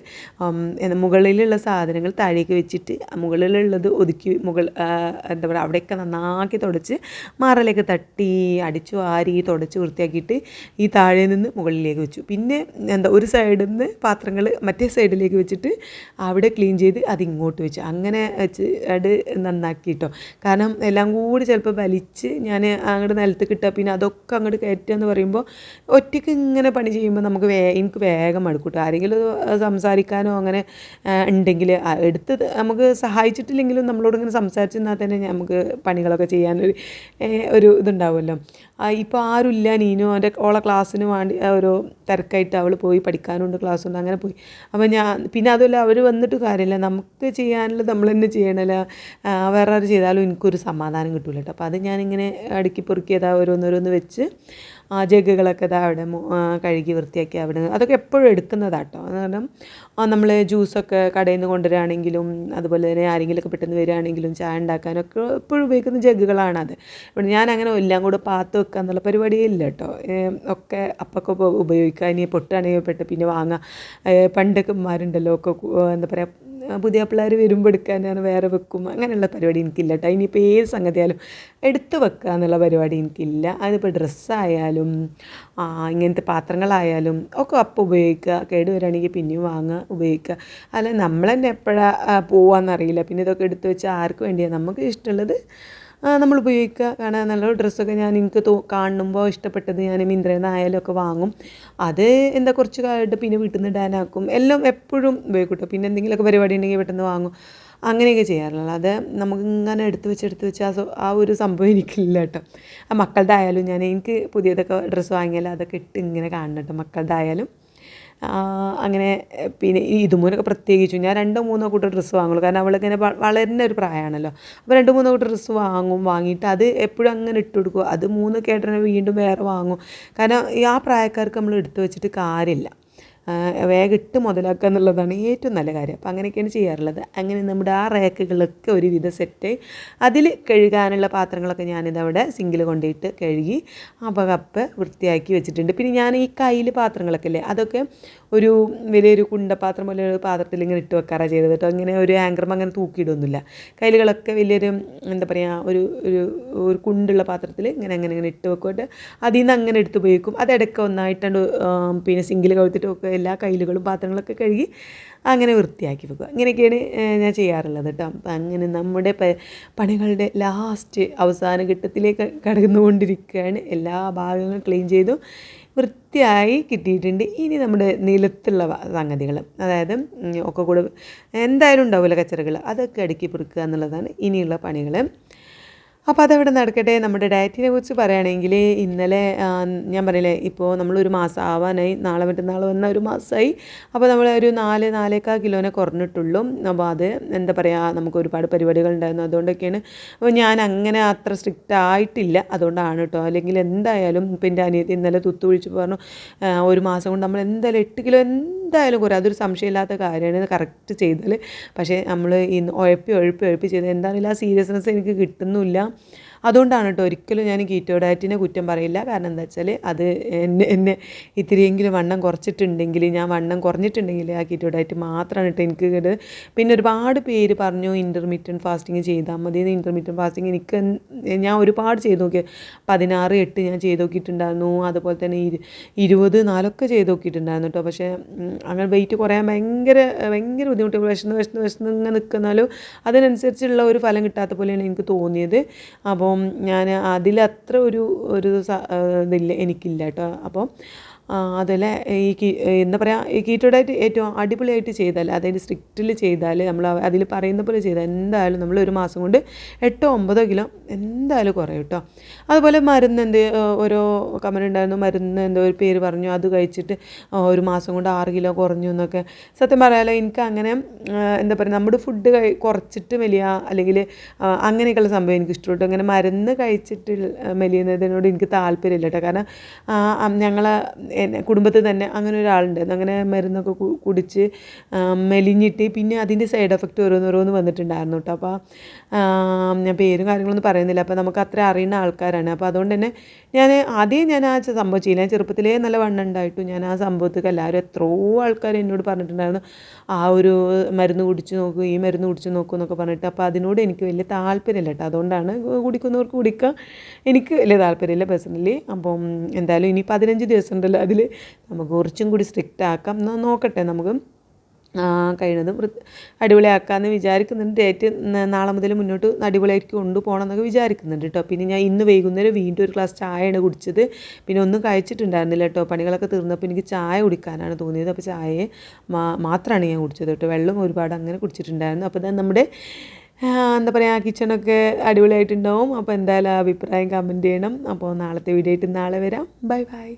മുകളിലുള്ള സാധനങ്ങൾ താഴേക്ക് വെച്ചിട്ട് മുകളിലുള്ളത് ഒതുക്കി മുകൾ എന്താ പറയുക അവിടെയൊക്കെ നന്നാക്കി തുടച്ച് മാറലേക്ക് തട്ടി അടിച്ചു ആരി തുടച്ച് വൃത്തിയാക്കിയിട്ട് ഈ താഴെ നിന്ന് മുകളിലേക്ക് വെച്ചു. പിന്നെ എന്താ ഒരു സൈഡിൽ നിന്ന് പാത്രങ്ങൾ മറ്റേ സൈഡിലേക്ക് വെച്ചിട്ട് അവിടെ ക്ലീൻ ചെയ്ത് അതിങ്ങോട്ട് വെച്ചു. അങ്ങനെ വെച്ച് അത് നന്നാക്കി കേട്ടോ കാരണം എല്ലാം കൂടി ചിലപ്പോൾ വലിച്ച് ഞാൻ അങ്ങോട്ട് നിലത്ത് കിട്ടുക പിന്നെ അതൊക്കെ അങ്ങോട്ട് കയറ്റുക എന്ന് പറയുമ്പോൾ ഒറ്റയ്ക്ക് ഇങ്ങനെ പണി ചെയ്യുമ്പോൾ നമുക്ക് വേ എനിക്ക് വേഗം മടുക്കൂട്ടോ. ആരെങ്കിലും സംസാരിക്കാനോ അങ്ങനെ ഉണ്ടെങ്കിൽ എടുത്ത് നമുക്ക് സഹായിച്ചിട്ടില്ലെങ്കിലും നമ്മളോട് ഇങ്ങനെ സംസാരിച്ചിരുന്നാൽ തന്നെ നമുക്ക് പണികളൊക്കെ ചെയ്യാനൊരു ഒരു ഇതുണ്ടാവുമല്ലോ ഇപ്പോൾ ആരുമില്ല നീനു. അവന്റെ ഓളെ ക്ലാസ്സിന് വേണ്ടി ഒരു തിരക്കായിട്ട് അവൾ പോയി പഠിക്കാനുണ്ട് ക്ലാസ്സുണ്ട് അങ്ങനെ പോയി. അപ്പോൾ ഞാൻ പിന്നെ അതുമല്ല അവർ വന്നിട്ട് കാര്യമില്ല. നമുക്ക് ചെയ്യാനുള്ളത് നമ്മൾ തന്നെ ചെയ്യണമല്ലോ വേറെ ആര് ചെയ്താലും എനിക്കൊരു സമാധാനം കിട്ടില്ല കേട്ടോ അപ്പോൾ അത് ഞാനിങ്ങനെ അടുക്കി പൊറുക്കിയതാ ഓരോന്നോരോന്ന് വെച്ച് ജഗ്ഗുകളൊക്കെ ഇതാ അവിടെ കഴുകി വൃത്തിയാക്കി അവിടെ അതൊക്കെ എപ്പോഴും എടുക്കുന്നതാട്ടോ. കാരണം നമ്മൾ ജ്യൂസൊക്കെ കടയിൽ നിന്ന് കൊണ്ടുവരികയാണെങ്കിലും അതുപോലെ തന്നെ ആരെങ്കിലുമൊക്കെ പെട്ടെന്ന് വരികയാണെങ്കിലും ചായ ഉണ്ടാക്കാനൊക്കെ എപ്പോഴും ഉപയോഗിക്കുന്ന ജഗ്ഗുകളാണത് ഇവിടെ ഞാൻ അങ്ങനെ എല്ലാം കൂടെ പാത്ത് വെക്കുക എന്നുള്ള പരിപാടിയേ ഇല്ല കേട്ടോ. ഒക്കെ അപ്പൊക്കെ ഉപ- ഉപയോഗിക്കുക. ഇനി പൊട്ടാണെങ്കിൽ പെട്ട് പിന്നെ വാങ്ങുക പണ്ടൊക്കെ മാരുണ്ടല്ലോ ഒക്കെ എന്താ പറയുക പുതിയ പിള്ളേർ വരുമ്പോൾ എടുക്കാനാണ് വേറെ വെക്കും. അങ്ങനെയുള്ള പരിപാടി എനിക്കില്ല കേട്ടോ ഇനിയിപ്പോൾ ഏത് സംഗതിയായാലും എടുത്ത് വെക്കുക എന്നുള്ള പരിപാടി എനിക്കില്ല. അതിപ്പോൾ ഡ്രസ്സായാലും ഇങ്ങനത്തെ പാത്രങ്ങളായാലും ഒക്കെ അപ്പം ഉപയോഗിക്കുക. കേട് വരികയാണെങ്കിൽ പിന്നെയും വാങ്ങുക ഉപയോഗിക്കുക. അല്ല നമ്മൾ തന്നെ എപ്പോഴാണ് പോവാന്നറിയില്ല. പിന്നെ ഇതൊക്കെ എടുത്ത് വെച്ച് ആർക്ക് വേണ്ടിയാണ് നമുക്ക് ഇഷ്ടമുള്ളത് നമ്മൾ ഉപയോഗിക്കുക. കാരണം നല്ല ഡ്രസ്സൊക്കെ ഞാൻ എനിക്ക് തോ കാണുമ്പോൾ ഇഷ്ടപ്പെട്ടത് ഞാൻ മിന്ത്രയിൽ നിന്നായാലും ഒക്കെ വാങ്ങും. അത് എന്താ കുറച്ച് കാലമായിട്ട് പിന്നെ വീട്ടിൽ നിന്ന് ഇടാനാക്കും എല്ലാം എപ്പോഴും ഉപയോഗിക്കും പിന്നെ എന്തെങ്കിലുമൊക്കെ പരിപാടി ഉണ്ടെങ്കിൽ പെട്ടെന്ന് വാങ്ങും. അങ്ങനെയൊക്കെ ചെയ്യാറുള്ളത് അത് നമുക്ക് ഇങ്ങനെ എടുത്ത് വെച്ച് എടുത്ത് വെച്ച് ആ ആ ഒരു സംഭവം എനിക്കില്ല കേട്ടോ ആ മക്കളുടെ ആയാലും ഞാൻ എനിക്ക് പുതിയതൊക്കെ ഡ്രസ്സ് വാങ്ങിയാൽ അതൊക്കെ ഇട്ട് ഇങ്ങനെ കാണണം കേട്ടോ മക്കളുടെ ആയാലും അങ്ങനെ പിന്നെ ഇതുമൂലൊക്കെ പ്രത്യേകിച്ചും ഞാൻ രണ്ടോ മൂന്നോ കൂട്ടം ഡ്രസ്സ് വാങ്ങുള്ളൂ. കാരണം അവളിങ്ങനെ വളരുന്ന ഒരു പ്രായമാണല്ലോ. അപ്പോൾ രണ്ട് മൂന്നോ കൂട്ടം ഡ്രസ്സ് വാങ്ങും വാങ്ങിയിട്ട് അത് എപ്പോഴും അങ്ങനെ ഇട്ട് കൊടുക്കും. അത് മൂന്ന് കേട്ടനെ വീണ്ടും വേറെ വാങ്ങും. കാരണം ആ പ്രായക്കാർക്ക് നമ്മൾ എടുത്തു വെച്ചിട്ട് കാര്യമില്ല. വേഗം ഇട്ട് മുതലാക്കുക എന്നുള്ളതാണ് ഏറ്റവും നല്ല കാര്യം. അപ്പോൾ അങ്ങനെയൊക്കെയാണ് ചെയ്യാറുള്ളത്. അങ്ങനെ നമ്മുടെ ആ റാക്കുകളൊക്കെ ഒരുവിധ സെറ്റ് അതിൽ കഴുകാനുള്ള പാത്രങ്ങളൊക്കെ ഞാനിതവിടെ സിങ്കിൽ കൊണ്ടിട്ട് കഴുകി അപ്പോൾ കപ്പ് വൃത്തിയാക്കി വെച്ചിട്ടുണ്ട്. പിന്നെ ഞാൻ ഈ കയ്യിൽ പാത്രങ്ങളൊക്കെ അല്ലേ അതൊക്കെ ഒരു വലിയൊരു കുണ്ടപാത്രം പോലെ ഒരു പാത്രത്തിൽ ഇങ്ങനെ ഇട്ട് വെക്കാറാണ് ചെയ്തത് കേട്ടോ. അങ്ങനെ ഒരു ആങ്കറും അങ്ങനെ തൂക്കിയിടൊന്നുമില്ല. കയ്യിലുകളൊക്കെ വലിയൊരു എന്താ പറയുക ഒരു ഒരു ഒരു കുണ്ടുള്ള പാത്രത്തിൽ ഇങ്ങനെ അങ്ങനെ ഇങ്ങനെ ഇട്ട് വെക്കുമായിട്ട് അതിൽ നിന്ന് അങ്ങനെ എടുത്ത് ഉപയോഗിക്കും. അതിടയ്ക്ക് ഒന്നായിട്ടുണ്ട് പിന്നെ സിങ്കിൽ കഴുത്തിട്ട് വെക്കുക എല്ലാ കയ്യിലുകളും പാത്രങ്ങളൊക്കെ കഴുകി അങ്ങനെ വൃത്തിയാക്കി വെക്കുക. ഇങ്ങനെയൊക്കെയാണ് ഞാൻ ചെയ്യാറുള്ളത് കേട്ടോ. അപ്പം അങ്ങനെ നമ്മുടെ പണികളുടെ ലാസ്റ്റ് അവസാന ഘട്ടത്തിലേക്ക് കടന്നുകൊണ്ടിരിക്കുകയാണ്. എല്ലാ ഭാഗങ്ങളും ക്ലീൻ ചെയ്തു വൃത്തിയായി കിട്ടിയിട്ടുണ്ട്. ഇനി നമ്മുടെ നിലത്തുള്ള സംഗതികൾ. അതായത് ഒക്കെ കൂടെ എന്തായാലും ഉണ്ടാവില്ല കച്ചറകൾ. അതൊക്കെ അടുക്കി പെറുക്കുക എന്നുള്ളതാണ് ഇനിയുള്ള പണികൾ. അപ്പോൾ അതവിടെ നടക്കട്ടെ. നമ്മുടെ ഡയറ്റിനെ കുറിച്ച് പറയുകയാണെങ്കിൽ ഇന്നലെ ഞാൻ പറയില്ലേ ഇപ്പോൾ നമ്മളൊരു മാസം ആവാനായി നാളെ മറ്റന്നാൾ വന്ന ഒരു മാസമായി അപ്പോൾ നമ്മൾ ഒരു നാല് നാലേക്കാൽ കിലോനെ കുറഞ്ഞിട്ടുള്ളൂ. അപ്പോൾ അത് എന്താ പറയുക നമുക്ക് ഒരുപാട് പരിപാടികൾ ഉണ്ടായിരുന്നു. അതുകൊണ്ടൊക്കെയാണ് അപ്പോൾ ഞാൻ അങ്ങനെ അത്ര സ്ട്രിക്റ്റ് ആയിട്ടില്ല. അതുകൊണ്ടാണ് കേട്ടോ അല്ലെങ്കിൽ എന്തായാലും ഇപ്പം എന്റെ അനിയത്തി ഇന്നലെ തുത്തു വിളിച്ച് പറഞ്ഞു ഒരു മാസം കൊണ്ട് നമ്മൾ എന്തായാലും എട്ട് കിലോ എന്തായാലും കുറേ അതൊരു സംശയമില്ലാത്ത കാര്യമാണ് കറക്റ്റ് ചെയ്താൽ പക്ഷേ നമ്മൾ ഈ ഉഴപ്പി ഉഴപ്പി ഉഴപ്പി ചെയ്ത് എന്താണെങ്കിലും ആ സീരിയസ്നെസ് എനിക്ക് കിട്ടുന്നില്ല അതുകൊണ്ടാണ് കേട്ടോ ഒരിക്കലും ഞാൻ കീറ്റോ ഡയറ്റിനെ കുറ്റം പറയില്ല. കാരണം എന്താ വെച്ചാൽ അത് എന്നെ എന്നെ ഇത്തിരിയെങ്കിലും വണ്ണം കുറച്ചിട്ടുണ്ടെങ്കിൽ ഞാൻ വണ്ണം കുറഞ്ഞിട്ടുണ്ടെങ്കിൽ ആ കീറ്റോ ഡയറ്റ് മാത്രമാണ് കേട്ടോ എനിക്ക് ഇത് പിന്നെ ഒരുപാട് പേര് പറഞ്ഞു ഇന്റർമീഡിയൻ ഫാസ്റ്റിംഗ് ചെയ്താൽ മതി. ഇന്റർമീഡിയൻ ഫാസ്റ്റിംഗ് എനിക്ക് ഞാൻ ഒരുപാട് ചെയ്ത് നോക്കി. പതിനാറ് എട്ട് ഞാൻ ചെയ്ത് നോക്കിയിട്ടുണ്ടായിരുന്നു. അതുപോലെ തന്നെ ഇരു ഇരുപത് നാലൊക്കെ ചെയ്ത് നോക്കിയിട്ടുണ്ടായിരുന്നു കേട്ടോ. പക്ഷേ അങ്ങനെ വെയിറ്റ് കുറയാൻ ഭയങ്കര ഭയങ്കര ബുദ്ധിമുട്ട് വിശന്ന് വിശന്ന് വിശന്ന് ഇങ്ങനെ നിൽക്കുന്നാലും അതിനനുസരിച്ചുള്ള ഒരു ഫലം കിട്ടാത്ത പോലെയാണ് എനിക്ക് തോന്നിയത്. അപ്പം ഞാൻ അതിലത്ര ഒരു ഒരു ഇതില്ല എനിക്കില്ല കേട്ടോ. അപ്പം അതിൽ ഈ കീ എന്താ പറയുക ഈ കീറ്റോ ഡയറ്റ് ഏറ്റവും അടിപൊളിയായിട്ട് ചെയ്താൽ അതായത് സ്ട്രിക്റ്റിൽ ചെയ്താൽ നമ്മൾ അതിൽ പറയുന്ന പോലെ ചെയ്താൽ എന്തായാലും നമ്മൾ ഒരു മാസം കൊണ്ട് എട്ടോ ഒമ്പതോ കിലോ എന്തായാലും കുറയും കേട്ടോ. അതുപോലെ മരുന്ന് എന്ത് ഓരോ കമന്റ് ഉണ്ടായിരുന്നു മരുന്ന് എന്തോ ഒരു പേര് പറഞ്ഞു അത് കഴിച്ചിട്ട് ഒരു മാസം കൊണ്ട് ആറ് കിലോ കുറഞ്ഞു എന്നൊക്കെ. സത്യം പറയാലോ എനിക്ക് അങ്ങനെ എന്താ പറയുക നമ്മുടെ ഫുഡ് കഴി കുറച്ചിട്ട് മെലിയ അല്ലെങ്കിൽ അങ്ങനെയൊക്കെയുള്ള സംഭവം എനിക്ക് ഇഷ്ടപ്പെട്ടു. അങ്ങനെ മരുന്ന് കഴിച്ചിട്ട് മെലിയുന്നതിനോട് എനിക്ക് താല്പര്യമില്ല കേട്ടോ. കാരണം ഞങ്ങൾ കുടുംബത്തിൽ തന്നെ അങ്ങനെ ഒരാളുണ്ടായിരുന്നു അങ്ങനെ മരുന്നൊക്കെ കുടിച്ച് മെലിഞ്ഞിട്ട് പിന്നെ അതിന്റെ സൈഡ് എഫക്റ്റ് ഓരോന്ന് ഓരോന്ന് വന്നിട്ടുണ്ടായിരുന്നു കേട്ടോ അപ്പോൾ ഞാൻ പേരും കാര്യങ്ങളൊന്നും പറയുന്നില്ല. അപ്പോൾ നമുക്ക് അത്ര അറിയുന്ന ആൾക്കാരാണ്. അപ്പോൾ അതുകൊണ്ട് തന്നെ ഞാൻ ആദ്യം ഞാൻ ആ സംഭവം ചെയ്യില്ല ഞാൻ ചെറുപ്പത്തിലേ നല്ല വണ്ണം ഉണ്ടായിട്ടും. ഞാൻ ആ സംഭവത്തേക്ക് എല്ലാവരും എത്രയോ ആൾക്കാർ എന്നോട് പറഞ്ഞിട്ടുണ്ടായിരുന്നു. ആ ഒരു മരുന്ന് കുടിച്ച് നോക്കൂ ഈ മരുന്ന് കുടിച്ച് നോക്കൂ എന്നൊക്കെ പറഞ്ഞിട്ട്. അപ്പോൾ അതിനോട് എനിക്ക് വലിയ താല്പര്യമില്ല കേട്ടോ. അതുകൊണ്ടാണ് കുടിക്കുന്നവർക്ക് കുടിക്കാം. എനിക്ക് വലിയ താല്പര്യമില്ല പേഴ്സണലി അപ്പം എന്തായാലും ഇനി പതിനഞ്ച് ദിവസം ഉണ്ടല്ലോ അതിൽ നമുക്ക് കുറച്ചും കൂടി സ്ട്രിക്റ്റ് ആക്കാം. നോക്കട്ടെ നമുക്ക്. കഴിയുന്നതും അടിപൊളിയാക്കാമെന്ന് വിചാരിക്കുന്നുണ്ട്. ഡേറ്റ് നാളെ മുതൽ മുന്നോട്ട് അടിപൊളിയായിട്ട് കൊണ്ടുപോകണം എന്നൊക്കെ വിചാരിക്കുന്നുണ്ട് കേട്ടോ പിന്നെ ഞാൻ ഇന്ന് വൈകുന്നേരം വീണ്ടും ഒരു ഗ്ലാസ് ചായയാണ് കുടിച്ചത്. പിന്നെ ഒന്നും കഴിച്ചിട്ടുണ്ടായിരുന്നില്ല കേട്ടോ പണികളൊക്കെ തീർന്നപ്പോൾ എനിക്ക് ചായ കുടിക്കാനാണ് തോന്നിയത്. അപ്പോൾ ചായയെ മാത്രമാണ് ഞാൻ കുടിച്ചത് കേട്ടോ വെള്ളം ഒരുപാട് അങ്ങനെ കുടിച്ചിട്ടുണ്ടായിരുന്നു. അപ്പോൾ നമ്മുടെ എന്താ പറയുക കിച്ചണൊക്കെ അടിപൊളിയായിട്ടുണ്ടാവും. അപ്പോൾ എന്തായാലും അഭിപ്രായം കമന്റ് ചെയ്യണം. അപ്പോൾ നാളത്തെ വീഡിയോ ആയിട്ട് നാളെ വരാം. Bye bye